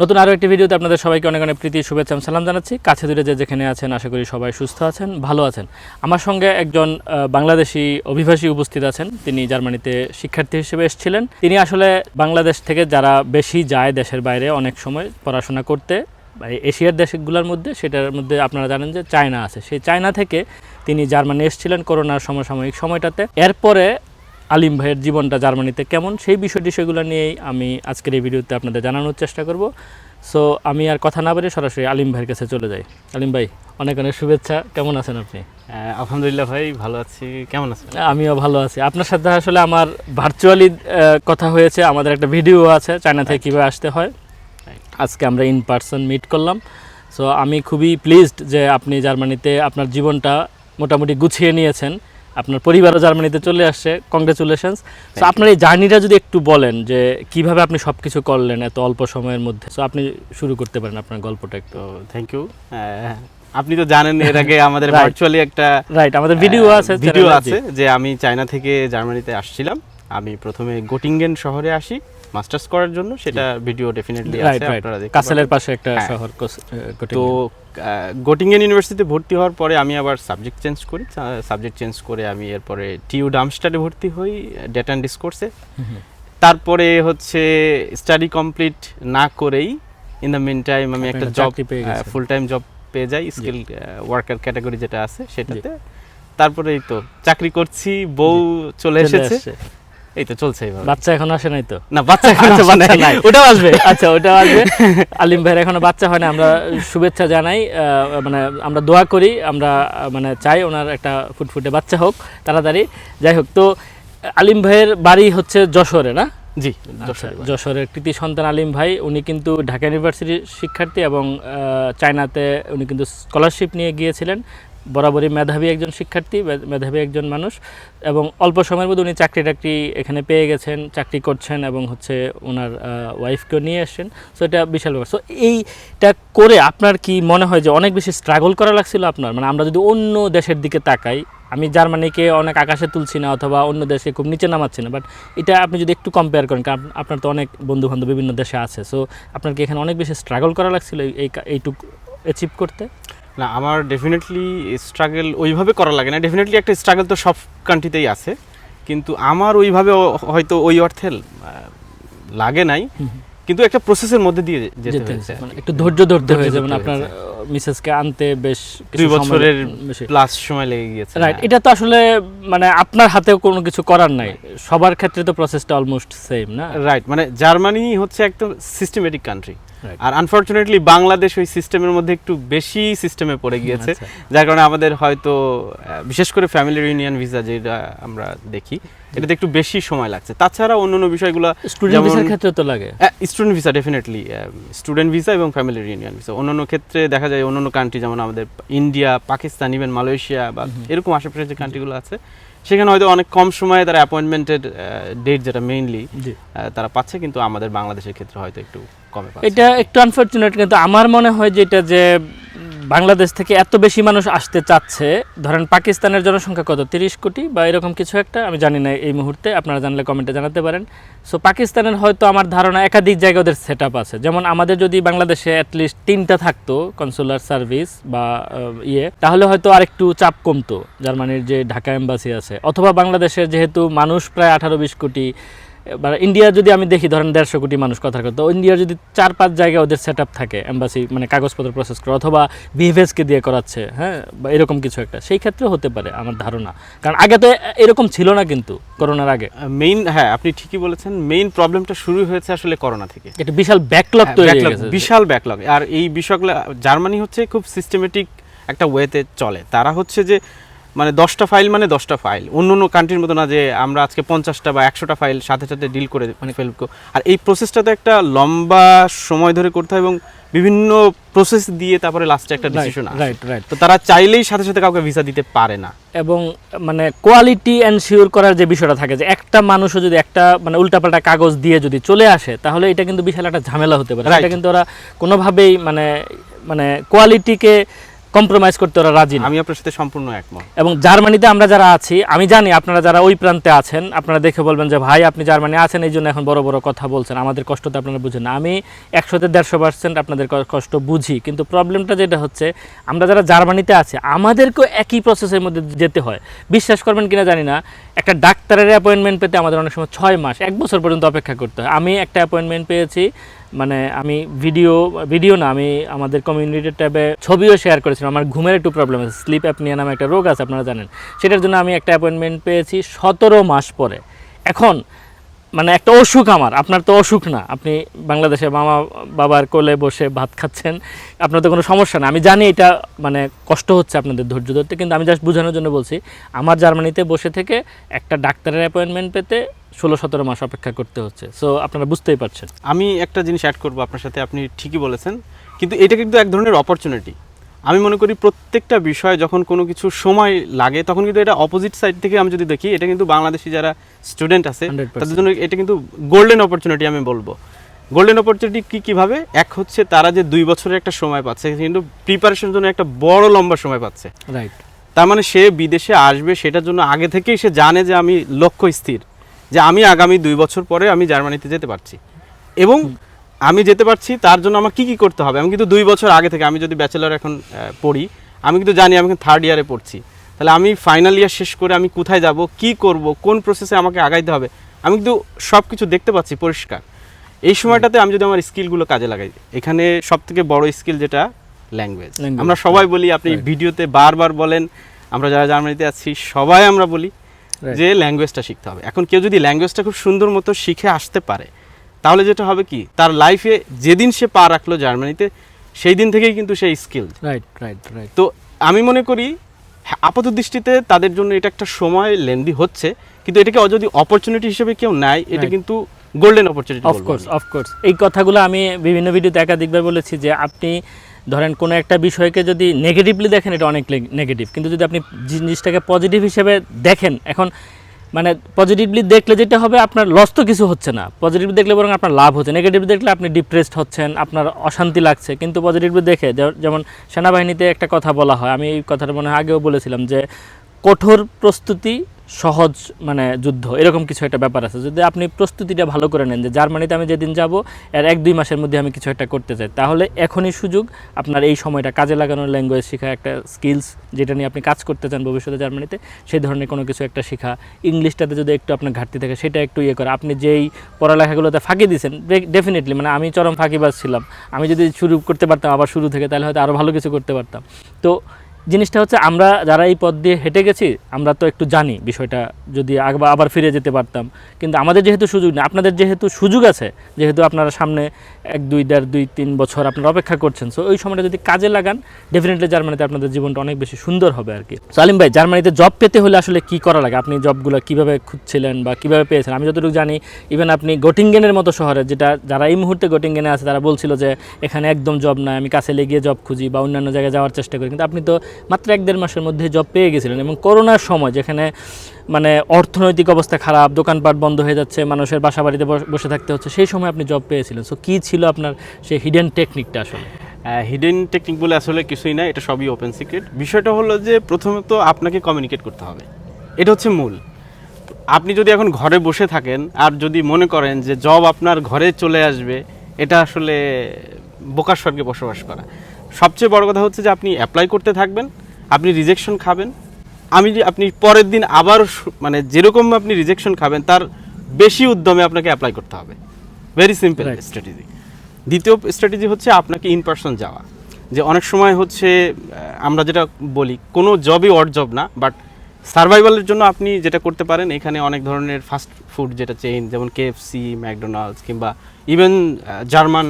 নতুন আরও একটি ভিডিওতে আপনাদের সবাইকে অনেক অনেক প্রীতি, শুভেচ্ছা সালাম জানাচ্ছি। কাছে দূরে যে যেখানে আছেন, আশা করি সবাই সুস্থ আছেন, ভালো আছেন। আমার সঙ্গে একজন বাংলাদেশি অভিবাসী উপস্থিত আছেন। তিনি জার্মানিতে শিক্ষার্থী হিসেবে এসেছিলেন। তিনি আসলে বাংলাদেশ থেকে যারা বেশি যায় দেশের বাইরে অনেক সময় পড়াশোনা করতে এশিয়ার দেশগুলোর মধ্যে, সেটার মধ্যে আপনারা জানেন যে চায়না আছে। সেই চায়না থেকে তিনি জার্মানি এসেছিলেন করোনার সমসাময়িক সময়টাতে। এরপরে আলিম ভাইয়ের জীবনটা জার্মানিতে কেমন? সেই বিষয় টিষয়গুলো নিয়েই আমি আজকের এই ভিডিওতে আপনাদের জানানোর চেষ্টা করব। সো আমি আর কথা না বলে সরাসরি আলিম ভাইয়ের কাছে চলে যাই। আলিম ভাই অনেক অনেক শুভেচ্ছা। কেমন আছেন আপনি? আলহামদুলিল্লাহ ভাই ভালো আছি। কেমন আছেন? আমিও ভালো আছি। আপনার সাথে আসলে আমার ভার্চুয়ালি কথা হয়েছে। আমাদের একটা ভিডিও আছে চায়না থেকে কীভাবে আসতে হয়। আজকে আমরা ইন পার্সন মিট করলাম। সো আমি খুবই প্লিজড যে আপনি জার্মানিতে আপনার জীবনটা মোটামুটি গুছিয়ে নিয়েছেন। আপনার পরিবারও জার্মানিতে চলে আসছে কংগ্রেচুলেশনস তো আপনার এই জার্নিটা যদি একটু বলেন যে কীভাবে আপনি সব কিছু করলেন এত অল্প সময়ের মধ্যে? তো আপনি শুরু করতে পারেন আপনার গল্পটা একটু। থ্যাংক ইউ আপনি তো জানেন এর আগে আমাদের ভার্চুয়ালি একটা রাইট আমাদের ভিডিও আছে ভিডিও আছে যে আমি চায়না থেকে জার্মানিতে আসছিলাম। আমি প্রথমে গোটিঙ্গেন শহরে আসি মাস্টার্স করার জন্য সেটা ভিডিও ডেফিনেটলি আছে আপনারা দেখতে কাসেলের পাশে একটা হ্যাঁ। শহর। তো গোটিঙ্গেন ইউনিভার্সিটিতে ভর্তি হওয়ার পরে আমি আবার সাবজেক্ট চেঞ্জ করি সাবজেক্ট চেঞ্জ করে আমি এরপরে টিউ ডামস্টারে ভর্তি হই ডেটা অ্যান্ড ডিসকোর্সে। তারপরে হচ্ছে স্টাডি কমপ্লিট না করেই ইন দ্য মিন টাইম আমি একটা জব ফুল টাইম জব পেয়ে যাই স্কিল ওয়ার্কার ক্যাটাগরি যেটা আছে সেটাতে। তারপরে এই তো চাকরি করছি বউ চলে এসেছে। এই তো চলছে বাচ্চা এখন আসে নাই তো? না বাচ্চা এখন নাই। ওটাও আসবে। আচ্ছা ওটাও আসবে। আলিম ভাইয়ের এখনও বাচ্চা হয় না আমরা শুভেচ্ছা জানাই। মানে আমরা দোয়া করি। আমরা মানে চাই ওনার একটা ফুটফুটে বাচ্চা হোক তাড়াতাড়ি। যাই হোক তো আলিম ভাইয়ের বাড়ি হচ্ছে যশোরে না? জি আচ্ছা। যশোরের কৃতি সন্তান আলিম ভাই। উনি কিন্তু ঢাকা ইউনিভার্সিটির শিক্ষার্থী এবং আহ, চায়নাতে উনি কিন্তু স্কলারশিপ নিয়ে গিয়েছিলেন। বরাবরই মেধাবী একজন শিক্ষার্থী মেধাবী একজন মানুষ এবং অল্প সময়ের মধ্যে উনি চাকরি টাকরি এখানে পেয়ে গেছেন, চাকরি করছেন এবং হচ্ছে ওনার ওয়াইফকেও নিয়ে আসছেন সো এটা বিশাল ব্যাপার। সো এইটা করে আপনার কি মনে হয় যে অনেক বেশি স্ট্রাগল করা লাগছিল আপনার? মানে আমরা যদি অন্য দেশের দিকে তাকাই, আমি জার্মানিকে অনেক আকাশে তুলছি না অথবা অন্য দেশে খুব নিচে নামাচ্ছি না বাট এটা আপনি যদি একটু কম্পেয়ার করেন, কারণ আপনার তো অনেক বন্ধু বান্ধব বিভিন্ন দেশে আছে। সো আপনার কি এখানে অনেক বেশি স্ট্রাগল করা লাগছিল এই এইটুক অ্যাচিভ করতে? না আমার ডেফিনেটলি স্ট্রাগল ওইভাবে করা লাগে না। ডেফিনেটলি একটা স্ট্রাগল তো সব কান্ট্রিতেই আছে। কিন্তু আমার ওইভাবে হয়তো ওই অর্থে লাগে নাই। কিন্তু একটা প্রসেসের মধ্যে দিয়ে যেতে হয়েছে একটু ধৈর্য ধরতে হয়েছে মানে আপনার। মিসেসকে আনতে বেশ দুই বছরের প্লাস সময় লেগে গিয়েছে রাইট হ্যাঁ। এটা তো আসলে মানে আপনার হাতেও কোনো কিছু করার নাই। সবার ক্ষেত্রে তো প্রসেসটা অলমোস্ট সেম না? রাইট মানে জার্মানি হচ্ছে একদম সিস্টেমেটিক কান্ট্রি. আর আনফরচুনেটলি বাংলাদেশ ওই সিস্টেমের মধ্যে একটু বেশি সিস্টেমে পড়ে গিয়েছে আচ্ছা। যার কারণে আমাদের হয়তো বিশেষ করে ফ্যামিলি ইউনিয়ন ভিসা যেটা আমরা দেখি এটাতে একটু বেশি সময় লাগছে। তাছাড়া অন্যান্য বিষয়গুলো স্টুডেন্ট ভিসার ক্ষেত্রে তো লাগে। Student visa definitely student visa এবং ফ্যামিলি ইউনিয়ন ভিসা অন্যান্য ক্ষেত্রে দেখা যায় অন্যান্য কান্ট্রি যেমন আমাদের ইন্ডিয়া পাকিস্তান ইভেন মালয়েশিয়া বা এরকম আশেপাশে যে কান্ট্রিগুলো আছে সেখানে হয়তো অনেক কম সময়ে তারা অ্যাপয়েন্টমেন্টের ডেট যেটা মেইনলি তারা পাচ্ছে কিন্তু আমাদের বাংলাদেশের ক্ষেত্রে হয়তো একটু কমে এটা একটু আনফরচুনেট কিন্তু আমার মনে হয় যে এটা যে বাংলাদেশ থেকে এত বেশি মানুষ আসতে চাচ্ছে, ধরেন পাকিস্তানের জনসংখ্যা কত? তিরিশ কোটি বা এরকম কিছু একটা? আমি জানি না এই মুহূর্তে, আপনারা জানলে কমেন্টে জানাতে পারেন। সো পাকিস্তানের হয়তো আমার ধারণা একাধিক জায়গায় ওদের সেট আছে। যেমন আমাদের যদি বাংলাদেশে অ্যাটলিস্ট তিনটা থাকতো কনসুলার সার্ভিস বা ইয়ে তাহলে হয়তো আরেকটু চাপ কমতো। জার্মানির যে ঢাকা এম্বাসি আছে, অথবা বাংলাদেশের যেহেতু মানুষ প্রায় আঠারো বিশ কোটি এবার ইন্ডিয়া যদি আমি দেখি ধরেন দেড়শো কোটি মানুষ কথার কথা তো ইন্ডিয়ার যদি চার পাঁচ জায়গায় ওদের সেট থাকে এম্বাসি মানে কাগজপত্র প্রসেস করে অথবা বিহেভিয়ার্সকে দিয়ে করাচ্ছে হ্যাঁ বা এরকম কিছু একটা সেই ক্ষেত্রে হতে পারে আমার ধারণা। কারণ আগে তো এরকম ছিল না কিন্তু করোনার আগে। মেইন হ্যাঁ আপনি ঠিকই বলেছেন মেইন প্রবলেমটা শুরু হয়েছে আসলে করোনা থেকে। একটা বিশাল ব্যাকলগ তৈরি হয়ে বিশাল ব্যাকলগ আর এই বিষয়গুলো জার্মানি হচ্ছে খুব সিস্টেমেটিক একটা ওয়েতে চলে। তারা হচ্ছে যে মানে দশটা ফাইল মানে দশটা ফাইল অন্য অন্য কান্ট্রির মতো না যে আমরা আজকে পঞ্চাশটা বা একশোটা ফাইল সাথে সাথে ডিল করে মানে ফেলব আর এই প্রসেসটা তো একটা লম্বা সময় ধরে করতে হয় এবং বিভিন্ন প্রসেস দিয়ে তারপরে লাস্টে একটা ডিসিশন রাইট রাইট তো তারা চাইলেই সাথে সাথে কাউকে ভিসা দিতে পারে না। এবং মানে কোয়ালিটি এনশিওর করার যে বিষয়টা থাকে যে একটা মানুষও যদি একটা মানে উল্টাপাল্টা কাগজ দিয়ে যদি চলে আসে তাহলে এটা কিন্তু বিশাল একটা ঝামেলা হতে পারে। এটা কিন্তু ওরা কোনোভাবেই মানে মানে কোয়ালিটিকে কম্প্রোমাইজ করতে ওরা রাজি না। আমি আপনার সাথে সম্পূর্ণ একমত। এবং জার্মানিতে আমরা যারা আছি আমি জানি আপনারা যারা ওই প্রান্তে আছেন আপনারা দেখে বলবেন যে ভাই আপনি জার্মানি আছেন এই জন্য এখন বড় বড় কথা বলছেন। আমাদের কষ্ট তো আপনারা বুঝেন আমি একশোতে দেড়শো পার্সেন্ট আপনাদের কষ্ট বুঝি কিন্তু প্রবলেমটা যেটা হচ্ছে আমরা যারা জার্মানিতে আছি আমাদেরকেও একই প্রসেসের মধ্যে যেতে হয়। বিশ্বাস করবেন কিনা জানি না একটা ডাক্তারের অ্যাপয়েন্টমেন্ট পেতে আমাদের অনেক সময় ছয় মাস এক বছর পর্যন্ত অপেক্ষা করতে হয়। আমি একটা অ্যাপয়েন্টমেন্ট পেয়েছি মানে আমি ভিডিও ভিডিও না, আমি আমাদের কমিউনিটি ট্যাবে ছবিও শেয়ার করেছিলাম। আমার ঘুমের একটু প্রবলেম আছে স্লিপ অ্যাপনিয়া নামে একটা রোগ আছে, আপনারা জানেন। সেটার জন্য আমি একটা অ্যাপয়েন্টমেন্ট পেয়েছি সতেরো মাস পরে। এখন মানে একটা অসুখ আমার, আপনার তো অসুখ না। আপনি বাংলাদেশে মামা বাবার কোলে বসে ভাত খাচ্ছেন, আপনার তো কোনো সমস্যা না। আমি জানি এটা মানে কষ্ট হচ্ছে আপনাদের ধৈর্য ধরতে, কিন্তু আমি জাস্ট বোঝানোর জন্য বলছি, আমার জার্মানিতে বসে থেকে একটা ডাক্তারের অ্যাপয়েন্টমেন্ট পেতে ষোলো সতেরো মাস অপেক্ষা করতে হচ্ছে। সো আপনারা বুঝতেই পারছেন। আমি একটা জিনিস অ্যাড করব আপনার সাথে, আপনি ঠিকই বলেছেন। কিন্তু এটা কিন্তু এক ধরনের অপরচুনিটি আমি মনে করি প্রত্যেকটা বিষয় যখন কোনো কিছু সময় লাগে তখন কিন্তু এটা অপোজিট সাইড থেকে আমি যদি দেখি এটা কিন্তু বাংলাদেশি যারা স্টুডেন্ট আছে তাদের জন্য এটা কিন্তু গোল্ডেন অপরচুনিটি আমি বলব। গোল্ডেন অপরচুনিটি কি কীভাবে? এক হচ্ছে তারা যে দুই বছরের একটা সময় পাচ্ছে কিন্তু প্রিপারেশনের জন্য একটা বড় লম্বা সময় পাচ্ছে। রাইট তার মানে সে বিদেশে আসবে সেটার জন্য আগে থেকেই সে জানে যে আমি লক্ষ্য স্থির যে আমি আগামী দুই বছর পরে আমি জার্মানিতে যেতে পারছি। এবং আমি যেতে পারছি তার জন্য আমার কি কি করতে হবে? আমি কিন্তু দুই বছর আগে থেকে আমি যদি ব্যাচেলর এখন পড়ি আমি কিন্তু জানি আমি এখন থার্ড ইয়ারে পড়ছি। তাহলে আমি ফাইনাল ইয়ার শেষ করে আমি কোথায় যাব কি করব কোন প্রসেসে আমাকে আগাইতে হবে আমি কিন্তু সব কিছু দেখতে পাচ্ছি পরিষ্কার। এই সময়টাতে আমি যদি আমার স্কিলগুলো কাজে লাগাই এখানে সব থেকে বড় স্কিল যেটা ল্যাঙ্গুয়েজ আমরা সবাই বলি আপনি ভিডিওতে বারবার বলেন আমরা যারা জার্মানিতে আছি সবাই আমরা বলি যে ল্যাঙ্গুয়েজটা শিখতে হবে। এখন কেউ যদি ল্যাঙ্গুয়েজটা খুব সুন্দর মতো শিখে আসতে পারে তাহলে যেটা হবে কি তার লাইফে যেদিন সে পা রাখল জার্মানিতে সেই দিন থেকেই কিন্তু সে স্কিল রাইট রাইট রাইট তো আমি মনে করি হ্যাঁ, আপাত দৃষ্টিতে তাদের জন্য এটা একটা সময় লেন্দি হচ্ছে কিন্তু এটাকে যদি অপরচুনিটি হিসেবে কেউ নেয় এটা কিন্তু গোল্ডেন অপরচুনিটি অফকোর্স অফকোর্স এই কথাগুলো আমি বিভিন্ন ভিডিওতে একাধিকবার বলেছি যে আপনি ধরেন কোনো একটা বিষয়কে যদি নেগেটিভলি দেখেন এটা অনেক নেগেটিভ কিন্তু যদি আপনি জিনিসটাকে পজিটিভ হিসেবে দেখেন এখন মানে পজিটিভলি দেখলে যেটা হবে আপনার লস তো কিছু হচ্ছে না। পজিটিভলি দেখলে বরং আপনার লাভ হচ্ছে নেগেটিভলি দেখলে আপনি ডিপ্রেসড হচ্ছেন, আপনার অশান্তি লাগছে। কিন্তু পজিটিভলি দেখে যেমন সেনাবাহিনীতে একটা কথা বলা হয়, আমি এই কথাটা মনে হয় আগেও বলেছিলাম যে কঠোর প্রস্তুতি সহজ মানে যুদ্ধ, এরকম কিছু একটা ব্যাপার আছে। যদি আপনি প্রস্তুতিটা ভালো করে নেন যে জার্মানিতে আমি যেদিন যাব, এর এক, দুই মাসের মধ্যে আমি কিছু একটা করতে চাই, তাহলে এখনই সুযোগ আপনার এই সময়টা কাজে লাগানোর ল্যাঙ্গুয়েজ শেখা, একটা স্কিলস যেটা নিয়ে আপনি কাজ করতে চান ভবিষ্যতে জার্মানিতে, সেই ধরনের কোনো কিছু একটা শেখা। ইংলিশটাতে যদি একটু আপনার ঘাটতি থাকে, সেটা একটু ইয়ে করা। আপনি যেই পড়ালেখাগুলোতে ফাঁকি দিয়েছেন ডেফিনেটলি মানে আমি চরম ফাঁকিবাজ ছিলাম। আমি যদি শুরু করতে পারতাম, আবার শুরু থেকে, তাহলে হয়তো আরও ভালো কিছু করতে পারতাম। তো জিনিসটা হচ্ছে আমরা যারা এই পথ দিয়ে হেঁটে গেছি, আমরা তো একটু জানি বিষয়টা, যদি আবার ফিরে যেতে পারতাম। কিন্তু আমাদের যেহেতু সুযোগ নেই, আপনাদের যেহেতু সুযোগ আছে, যেহেতু আপনারা সামনে এক, দুই, দেড়, দুই, তিন বছর আপনারা অপেক্ষা করছেন সো ওই সময়টা যদি কাজে লাগান ডেফিনেটলি জার্মানিতে আপনাদের জীবনটা অনেক বেশি সুন্দর হবে আর কি। সালিম ভাই জার্মানিতে জব পেতে হলে আসলে কি করা লাগে? আপনি জবগুলো কীভাবে খুঁজছিলেন বা কীভাবে পেয়েছেন? আমি যতটুকু জানি ইভেন আপনি গোটিঙ্গেনের মতো শহরে, যেটা, যারা এই মুহূর্তে গোটিঙ্গেনে আছে, তারা বলছিল যে, এখানে একদম জব নাই, আমি কাছে লেগিয়ে জব খুঁজি বা অন্যান্য জায়গায় যাওয়ার চেষ্টা করি। কিন্তু আপনি তো মাত্র এক দেড় মাসের মধ্যে জব পেয়ে গেছিলেন এবং করোনার সময় যেখানে মানে অর্থনৈতিক অবস্থা খারাপ, দোকানপাট বন্ধ হয়ে যাচ্ছে, মানুষের বাসা বাড়িতে বসে থাকতে হচ্ছে, সেই সময় আপনি জব পেয়েছিলেন। সো কী ছিল আপনার সেই হিডেন টেকনিকটা আসলে? হিডেন টেকনিক বলে আসলে কিছুই না এটা সবই ওপেন সিক্রেট বিষয়টা হলো যে প্রথমত আপনাকে কমিউনিকেট করতে হবে। এটা হচ্ছে মূল। আপনি যদি এখন ঘরে বসে থাকেন, আর যদি মনে করেন যে জব আপনার ঘরে চলে আসবে, এটা আসলে বোকার স্বর্গে বসবাস করা। সবচেয়ে বড় কথা হচ্ছে যে আপনি অ্যাপ্লাই করতে থাকবেন আপনি রিজেকশন খাবেন। আমি যে আপনি পরের দিন আবার মানে যেরকম আপনি রিজেকশন খাবেন তার বেশি উদ্যমে আপনাকে অ্যাপ্লাই করতে হবে। Very simple. স্ট্র্যাটেজি দ্বিতীয় স্ট্র্যাটেজি হচ্ছে আপনাকে ইন পার্সন যাওয়া। যে অনেক সময় হচ্ছে আমরা যেটা বলি কোনো জবই অড জব না বাট সার্ভাইভালের জন্য আপনি যেটা করতে পারেন এখানে অনেক ধরনের ফাস্ট ফুড যেটা চেইন যেমন কেএফসি ম্যাকডোনাল্ডস কিংবা ইভেন জার্মান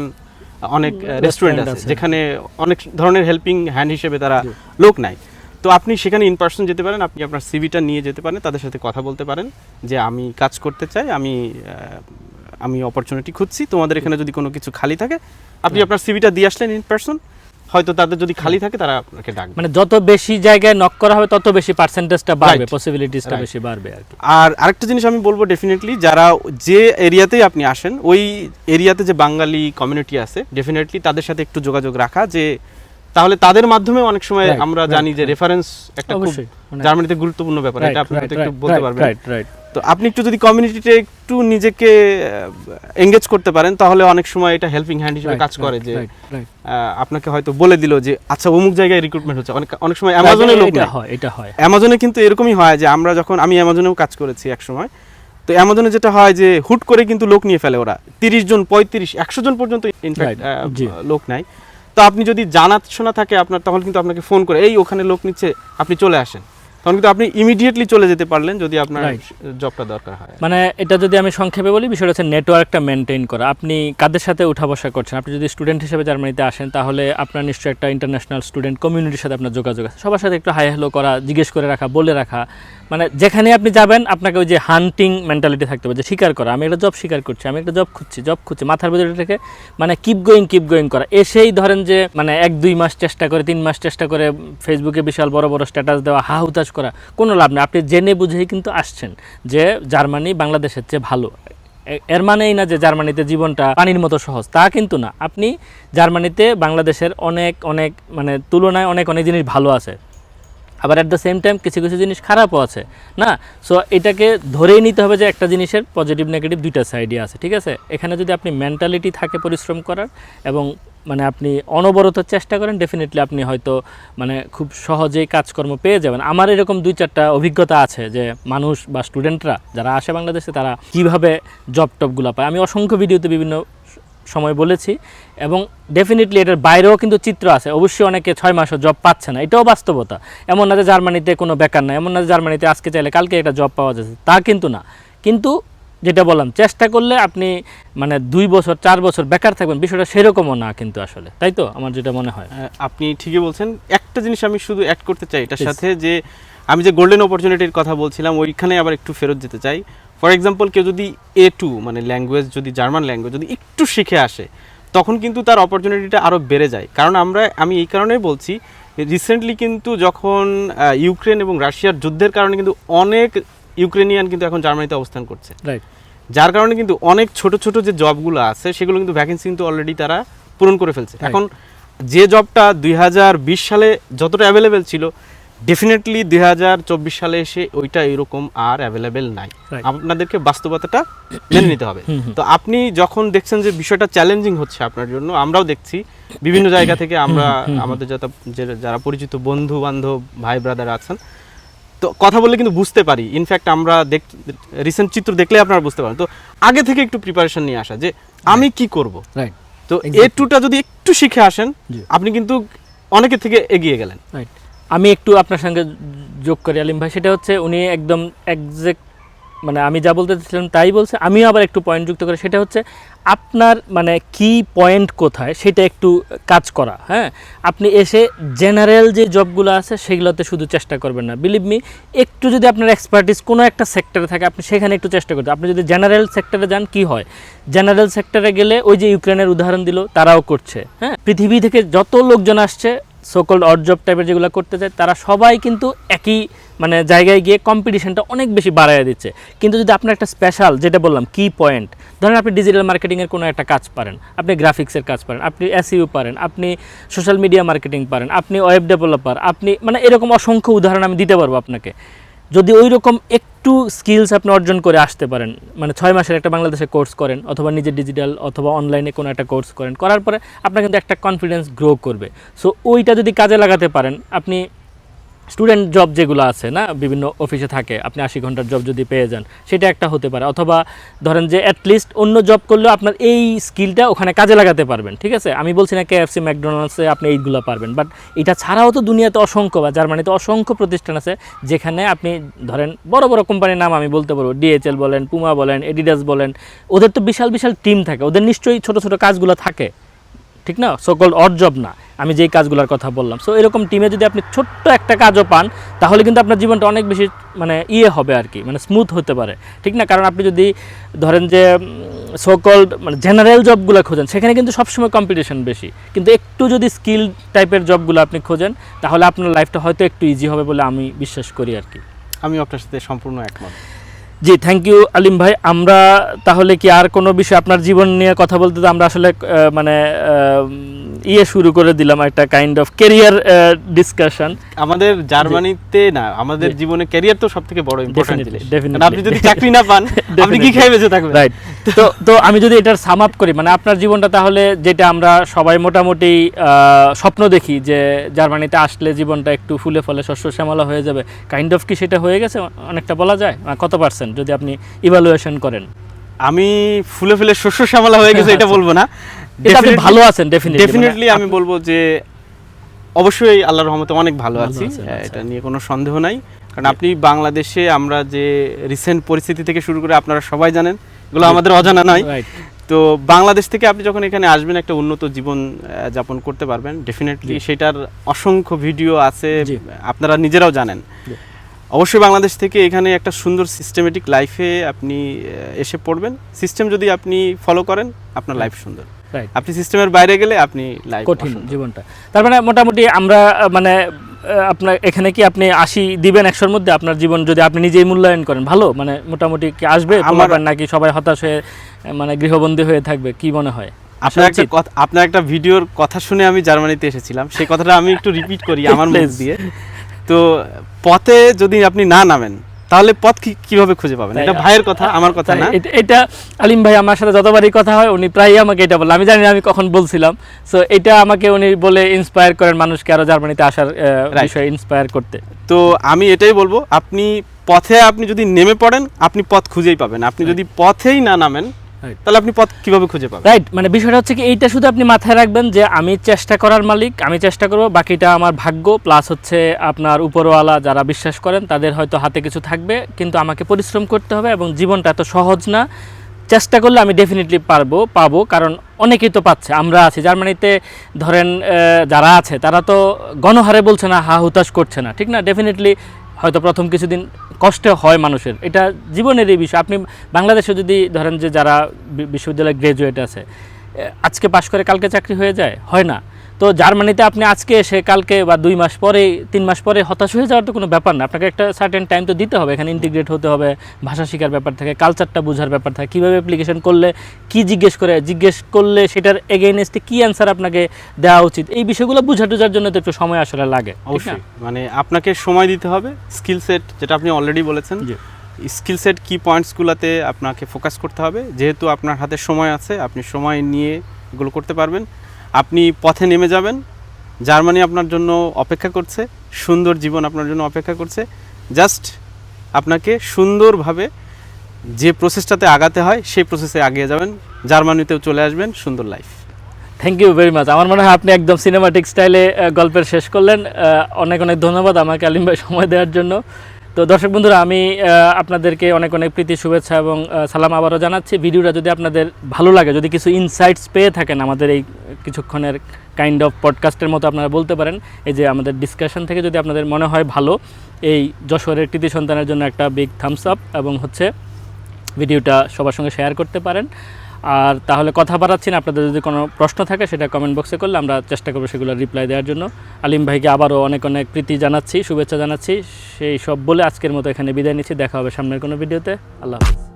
অনেক রেস্টুরেন্ট আছে। যেখানে অনেক ধরনের হেল্পিং হ্যান্ড হিসেবে তারা লোক নাই। তো আপনি সেখানে ইন পার্সন যেতে পারেন আপনি আপনার সিভিটা নিয়ে যেতে পারেন তাদের সাথে কথা বলতে পারেন যে আমি কাজ করতে চাই আমি আমি অপরচুনিটি খুঁজছি তোমাদের এখানে যদি কোনো কিছু খালি থাকে আপনি আপনার সিভিটা দিয়ে আসলেন ইন পার্সন হয়তো তাদের যদি খালি থাকে তারা আপনাকে ডাকবে। মানে যত বেশি জায়গায় নক করা হবে তত বেশি পার্সেন্টেজটা বাড়বে. পসিবিলিটিসটা বেশি বাড়বে আর কি। আর আরেকটা জিনিস আমি বলব ডেফিনেটলি যারা যে এরিয়াতেই আপনি আসেন ওই এরিয়াতে যে বাঙালি কমিউনিটি আছে ডেফিনেটলি তাদের সাথে একটু যোগাযোগ রাখা যে তাহলে তাদের মাধ্যমে অনেক সময় আমরা জানি যে রেফারেন্স একটা খুব মানে জার্মানিতে গুরুত্বপূর্ণ ব্যাপার এটা আপনি একটু বলতে পারবেন। রাইট রাইট তো আপনি একটু যদি কমিউনিটিতে একটু নিজেকে এঙ্গেজ করতে পারেন তাহলে অনেক সময় এটা হেল্পিং হ্যান্ড হিসেবে কাজ করে যে আপনাকে হয়তো বলে দিল যে আচ্ছা অমুক জায়গায় রিক্রুটমেন্ট হচ্ছে। অনেক অনেক সময় অ্যামাজনে লোক এটা হয় এটা হয়। অ্যামাজনে কিন্তু এরকমই হয় যে আমরা যখন আমি অ্যামাজনেও কাজ করেছি এক সময়। তো অ্যামাজনে যেটা হয় যে হুট করে কিন্তু লোক নিয়ে ফেলে ওরা। তিরিশ জন পঁয়ত্রিশ একশো জন পর্যন্ত ইনফ্যাক্ট লোক নাই। তো আপনি যদি জানাশোনা থাকে আপনার তখন কিন্তু আপনাকে ফোন করে, এই ওখানে লোক নিচ্ছে, আপনি চলে আসেন। তখন কিন্তু আপনি ইমিডিয়েটলি চলে যেতে পারলেন যদি আপনার জবটা দরকার হয়। মানে এটা যদি আমি সংক্ষেপে বলি বিষয়টা হচ্ছে নেটওয়ার্কটা মেনটেন করা। আপনি কাদের সাথে উঠা বসা করছেন? আপনি যদি স্টুডেন্ট হিসেবে জার্মানিতে আসেন তাহলে আপনার নিশ্চয়ই একটা ইন্টারন্যাশনাল স্টুডেন্ট কমিউনিটির সাথে আপনার যোগাযোগ আছে। সবার সাথে একটু হাই হ্যালো করা জিজ্ঞেস করে রাখা বলে রাখা। মানে যেখানে আপনি যাবেন আপনাকে ওই যে হান্টিং মেন্টালিটি থাকতে হবে যে স্বীকার করা আমি একটা জব স্বীকার করছি আমি একটা জব খুঁজছি জব খুঁজছি। মাথার ভিতরে থেকে মানে কিপ গোয়িং কিপ গোয়িং করা। এসেই ধরেন যে মানে এক দুই মাস চেষ্টা করে তিন মাস চেষ্টা করে ফেসবুকে বিশাল বড় বড় স্ট্যাটাস দেওয়া হা হুতাশ করা কোনো লাভ নেই। আপনি জেনে বুঝেই কিন্তু আসছেন যে জার্মানি বাংলাদেশের চেয়ে ভালো। এর মানেই না যে জার্মানিতে জীবনটা পানির মতো সহজ, তা কিন্তু না। আপনি জার্মানিতে বাংলাদেশের অনেক অনেক মানে তুলনায় অনেক অনেক জিনিস ভালো আছে। আবার অ্যাট দ্য সেম টাইম কিছু কিছু জিনিস খারাপও আছে, না? সো এটাকে ধরেই নিতে হবে যে একটা জিনিসের পজিটিভ নেগেটিভ দুইটা সাইডই আছে, ঠিক আছে? এখানে যদি আপনি মেন্টালিটি থাকে পরিশ্রম করার এবং মানে আপনি অনবরত চেষ্টা করেন ডেফিনেটলি আপনি হয়তো মানে খুব সহজেই কাজকর্ম পেয়ে যাবেন। আমার এরকম দুই চারটা অভিজ্ঞতা আছে যে মানুষ বা স্টুডেন্টরা যারা আসে বাংলাদেশে, তারা কীভাবে জব টপগুলো পায়। আমি অসংখ্য ভিডিওতে বিভিন্ন সময় বলেছি এবং ডেফিনেটলি এটার বাইরেও কিন্তু চিত্র আছে। অবশ্যই অনেকে ছয় মাসও জব পাচ্ছে না। এটাও বাস্তবতা। এমন না যে জার্মানিতে কোনো বেকার না এমন না যে জার্মানিতে আজকে চাইলে কালকে একটা জব পাওয়া যাচ্ছে, তা কিন্তু না। কিন্তু যেটা বললাম চেষ্টা করলে আপনি মানে দুই বছর চার বছর বেকার থাকবেন বিষয়টা সেরকমও না কিন্তু আসলে তাই তো আমার যেটা মনে হয়? আপনি ঠিকই বলছেন একটা জিনিস আমি শুধু অ্যাড করতে চাই এটার সাথে যে আমি যে গোল্ডেন অপরচুনিটির কথা বলছিলাম ওইখানে আবার একটু ফেরত যেতে চাই। ফর এক্সাম্পল কেউ যদি এ টু মানে ল্যাঙ্গুয়েজ যদি জার্মান ল্যাঙ্গুয়েজ যদি একটু শিখে আসে তখন কিন্তু তার অপরচুনিটিটা আরও বেড়ে যায়। কারণ আমরা আমি এই কারণেই বলছি রিসেন্টলি কিন্তু যখন ইউক্রেন এবং রাশিয়ার যুদ্ধের কারণে কিন্তু অনেক ইউক্রেনিয়ান কিন্তু এখন জার্মানিতে অবস্থান করছে। রাইট যার কারণে কিন্তু অনেক ছোট ছোট যে জবগুলো আছে সেগুলো কিন্তু ভ্যাকেন্সি কিন্তু অলরেডি তারা পূরণ করে ফেলছে। এখন যে জবটা দুই সালে যতটা অ্যাভেলেবেল ছিল ডেফিনেটলি দুই সালে এসে ওইটা এরকম আর অ্যাভেলেবেল নাই। আপনাদেরকে বাস্তবতাটা মেনে নিতে হবে। তো আপনি যখন দেখছেন যে বিষয়টা চ্যালেঞ্জিং হচ্ছে আপনার জন্য আমরাও দেখছি। বিভিন্ন জায়গা থেকে আমরা আমাদের যত যারা পরিচিত বন্ধু বান্ধব ভাই ব্রাদার আছেন তো কথা বললে কিন্তু বুঝতে পারি। ইনফ্যাক্ট আমরা দেখ রিসেন্ট চিত্র দেখলে আপনারা বুঝতে পারেন তো আগে থেকে একটু প্রিপারেশন নিয়ে আসা যে আমি কি করব? রাইট তো এ টুটা যদি একটু শিখে আসেন আপনি কিন্তু অনেকের থেকে এগিয়ে গেলেন। রাইট আমি একটু আপনার সঙ্গে যোগ করি আলিম ভাই। সেটা হচ্ছে উনি একদম একজ্যাক্ট মানে আমি যা বলতে চাচ্ছিলাম তাই বলছে, আমিও আবার একটু পয়েন্ট যুক্ত করি, সেটা হচ্ছে আপনার মানে কি পয়েন্ট কোথায় সেটা একটু কাজ করা হ্যাঁ? আপনি এসে জেনারেল যে জবগুলো আছে সেগুলোতে শুধু চেষ্টা করবেন না। বিলিভ মি একটু যদি আপনার এক্সপার্টিস কোনো একটা সেক্টরে থাকে, আপনি সেখানে একটু চেষ্টা করতে আপনি যদি জেনারেল সেক্টরে যান, কি হয়? জেনারেল সেক্টরে গেলে ওই যে ইউক্রেনের উদাহরণ দিল, তারাও করছে হ্যাঁ? পৃথিবী থেকে যত লোকজন আসছে সোকল্ড অড জব টাইপের যেগুলো করতে চায়, তারা সবাই কিন্তু একই মানে জায়গায় গিয়ে কম্পিটিশনটা অনেক বেশি বাড়ায় দিচ্ছে। কিন্তু যদি আপনার একটা স্পেশাল যেটা বললাম কি পয়েন্ট ধরেন আপনি ডিজিটাল মার্কেটিংয়ের কোনো একটা কাজ পারেন, আপনি গ্রাফিক্সের কাজ পারেন, আপনি এসইউ পারেন, আপনি সোশ্যাল মিডিয়া মার্কেটিং পারেন, আপনি ওয়েব ডেভেলপার আপনি মানে এরকম অসংখ্য উদাহরণ আমি দিতে পারব আপনাকে। যদি ওই রকম একটু স্কিলস আপনি অর্জন করে আসতে পারেন মানে ছয় মাসের একটা বাংলাদেশে কোর্স করেন, অথবা নিজের ডিজিটাল অথবা অনলাইনে কোনো একটা কোর্স করেন, করার পরে আপনার কিন্তু একটা কনফিডেন্স গ্রো করবে। সো ওইটা যদি কাজে লাগাতে পারেন, আপনি স্টুডেন্ট জব যেগুলো আছে, না, বিভিন্ন অফিসে থাকে, আপনি আশি ঘণ্টার জব যদি পেয়ে যান, সেটা একটা হতে পারে। অথবা ধরেন যে অ্যাটলিস্ট অন্য জব করলেও আপনার এই স্কিলটা ওখানে কাজে লাগাতে পারবেন, ঠিক আছে? আমি বলছি না কেএফসি ম্যাকডোনাল্ডসে আপনি এইগুলো পারবেন বাট এটা ছাড়াও তো দুনিয়াতে অসংখ্য বা জার্মানিতে অসংখ্য প্রতিষ্ঠান আছে, যেখানে আপনি ধরেন বড় বড় কোম্পানির নাম আমি বলতে পারব ডিএচএল বলেন পুমা বলেন এডিডাস বলেন, ওদের তো বিশাল বিশাল টিম থাকে, ওদের নিশ্চয়ই ছোট ছোট কাজগুলো থাকে। ঠিক না? সকল অড জব না। আমি যেই কাজগুলোর কথা বললাম। সো এরকম টিমে যদি আপনি ছোট্ট একটা কাজও পান, তাহলে কিন্তু আপনার জীবনটা অনেক বেশি মানে ইয়ে হবে আর কি মানে স্মুথ হতে পারে। ঠিক না? কারণ আপনি যদি ধরেন যে সকল মানে জেনারেল জবগুলো খোঁজেন, সেখানে কিন্তু সবসময় কম্পিটিশন বেশি। কিন্তু একটু যদি স্কিল টাইপের জবগুলো আপনি খোঁজেন, তাহলে আপনার লাইফটা হয়তো একটু ইজি হবে বলে আমি বিশ্বাস করি আর কি। আমি আপনার সাথে সম্পূর্ণ একমত। জি থ্যাংক ইউ আলিম ভাই। আমরা তাহলে কি আর কোনো বিষয়ে আপনার জীবন নিয়ে কথা বলতে তো আমরা আসলে মানে ইয়ে শুরু করে দিলাম একটা কাইন্ড অফ কেরিয়ার ডিসকাশন আমাদের জার্মানিতে না আমাদের। জীবনে ক্যারিয়ার তো সবথেকে বড় ইম্পর্টেন্ট জিনিস. আপনি যদি চাকরি না পান আপনি কি. খেয়ে বেঁচে থাকবেন? রাইট তো তো আমি যদি এটার সাম আপ করি মানে আপনার জীবনটা তাহলে যেটা আমরা সবাই মোটামুটি স্বপ্ন দেখি যে জার্মানিতে আসলে জীবনটা একটু ফুলে ফলে শস্য শ্যামলা হয়ে যাবে কাইন্ড অফ কি সেটা হয়ে গেছে? অনেকটা বলা যায়? কত পার্সেন্ট যদি আপনি ইভালুয়েশন করেন? আমি ফুলে ফুলে শস্য শ্যামলা হয়ে গেছে এটা বলব না। এটা আপনি ভালো আছেন ডেফিনেটলি ডেফিনেটলি আমি বলব যে অবশ্যই আল্লাহর রহমতে অনেক ভালো আছি। হ্যাঁ, আচ্ছা। এটা নিয়ে কোনো সন্দেহ নাই। কারণ আপনি বাংলাদেশে আমরা যে রিসেন্ট পরিস্থিতি থেকে শুরু করে আপনারা সবাই জানেন এগুলো আমাদের অজানা নয় তো বাংলাদেশ থেকে আপনি যখন এখানে আসবেন একটা উন্নত জীবন যাপন করতে পারবেন। ডেফিনেটলি সেটার অসংখ্য ভিডিও আছে আপনারা নিজেরাও জানেন। অবশ্যই বাংলাদেশ থেকে এখানে একটা সুন্দর সিস্টেমেটিক লাইফে আপনি এসে পড়বেন। সিস্টেম যদি আপনি ফলো করেন আপনার লাইফ সুন্দর। আপনি সিস্টেমের বাইরে গেলে আপনি কঠিন জীবনটা। তার মানে মোটামুটি আমরা মানে আপনার এখানে কি আপনি আশি দিবেন একশোর মধ্যে? আপনার জীবন যদি আপনি নিজেই মূল্যায়ন করেন ভালো? মানে মোটামুটি কি আসবে আমার- নাকি সবাই হতাশ হয়ে মানে গৃহবন্দী হয়ে থাকবে? কি মনে হয়? আপনার একটা কথা আপনার একটা ভিডিওর কথা শুনে আমি জার্মানিতে এসেছিলাম। সেই কথাটা আমি একটু রিপিট করি আমার মুখ দিয়ে। তো পথে যদি আপনি না নামেন তাহলে পথ কি- কীভাবে খুঁজে পাবেন? এটা ভাইয়ের কথা আমার কথা না? এটা- আলিম ভাই আমার সাথে যতবারই কথা হয় উনি প্রায়ই আমাকে এটা বলে। আমি জানি না আমি কখন বলছিলাম। সো এটা আমাকে উনি বলে ইন্সপায়ার করেন মানুষকে আরও জার্মানিতে আসার বিষয়ে ইন্সপায়ার করতে। তো আমি এটাই বলব আপনি পথে আপনি যদি নেমে পড়েন আপনি পথ খুঁজেই পাবেন। আপনি যদি পথেই না নামেন. তাহলে আপনি পথ কীভাবে খুঁজে পাবেন? রাইট মানে বিষয়টা হচ্ছে কি এইটা শুধু আপনি মাথায় রাখবেন যে আমি চেষ্টা করার মালিক আমি চেষ্টা করব বাকিটা আমার ভাগ্য প্লাস হচ্ছে আপনার উপরওয়ালা যারা বিশ্বাস করেন তাদের হয়তো হাতে কিছু থাকবে কিন্তু আমাকে পরিশ্রম করতে হবে এবং জীবনটা এত সহজ না। চেষ্টা করলে আমি ডেফিনেটলি পারব পাবো কারণ অনেকেই তো পাচ্ছে আমরা আছি। জার্মানিতে ধরেন যারা আছে তারা তো গণহারে বলছে না হা হুতাশ করছে না ঠিক না? ডেফিনেটলি হয়তো প্রথম কিছুদিন কষ্ট হয় মানুষের। এটা জীবনেরই বিষয়। আপনি বাংলাদেশে যদি ধরেন যে যারা বিশ্ববিদ্যালয়ে গ্রাজুয়েট আছে আজকে পাশ করে কালকে চাকরি হয়ে যায়? হয় না। তো জার্মানিতে আপনি আজকে এসে কালকে বা দুই মাস পরে তিন মাস পরে হতাশ হয়ে যাওয়ার তো কোনো ব্যাপার না। আপনাকে একটা সার্টেন টাইম তো দিতে হবে। এখানে ইন্টিগ্রেট হতে হবে ভাষা শেখার ব্যাপার থাকে কালচারটা বোঝার ব্যাপার থাকে। কীভাবে অ্যাপ্লিকেশন করলে কি জিজ্ঞেস করে জিজ্ঞেস করলে সেটার এগেইনস্টে কী অ্যান্সার আপনাকে দেওয়া উচিত? এই বিষয়গুলো বোঝা টোঝার জন্য তো একটু সময় আসলে লাগে অবশ্যই। মানে আপনাকে সময় দিতে হবে স্কিল সেট যেটা আপনি অলরেডি বলেছেন। স্কিল সেট কি পয়েন্টসগুলোতে আপনাকে ফোকাস করতে হবে। যেহেতু আপনার হাতে সময় আছে আপনি সময় নিয়ে এগুলো করতে পারবেন। আপনি পথে নেমে যাবেন। জার্মানি আপনার জন্য অপেক্ষা করছে, সুন্দর জীবন আপনার জন্য অপেক্ষা করছে। জাস্ট আপনাকে সুন্দরভাবে যে প্রসেসটাতে আগাতে হয়, সেই প্রসেসে আগিয়ে যাবেন। জার্মানিতেও চলে আসবেন, সুন্দর life thank you very much আমার মনে হয় আপনি একদম সিনেমাটিক স্টাইলে গল্পের শেষ করলেন। অনেক অনেক ধন্যবাদ আমাকে আলিম ভাই সময় দেওয়ার জন্য। তো দর্শক বন্ধুরা, আমি আপনাদেরকে অনেক অনেক প্রীতি, শুভেচ্ছা এবং সালাম আবারও জানাচ্ছি। ভিডিওটা যদি আপনাদের ভালো লাগে, যদি কিছু ইনসাইটস পেয়ে থাকেন আমাদের এই কিছুক্ষণের কাইন্ড অফ পডকাস্টের মতো আপনারা বলতে পারেন, এই যে আমাদের ডিসকাশন থেকে যদি আপনাদের মনে হয় ভালো, এই যশোরের কৃতি সন্তানের জন্য একটা বিগ থামস আপ এবং হচ্ছে ভিডিওটা সবার সঙ্গে শেয়ার করতে পারেন। আর তাহলে কথা বাড়াচ্ছি না। আপনাদের যদি কোনো প্রশ্ন থাকে, সেটা কমেন্ট বক্সে করলে আমরা চেষ্টা করব সেগুলো রিপ্লাই দেওয়ার জন্য। আলিম ভাইকে আবারও অনেক অনেক প্রীতি জানাচ্ছি, শুভেচ্ছা জানাচ্ছি। সেই সব বলে আজকের মতো এখানে বিদায় নিচ্ছি। দেখা হবে সামনের কোনো ভিডিওতে আল্লাহ হাফিজ।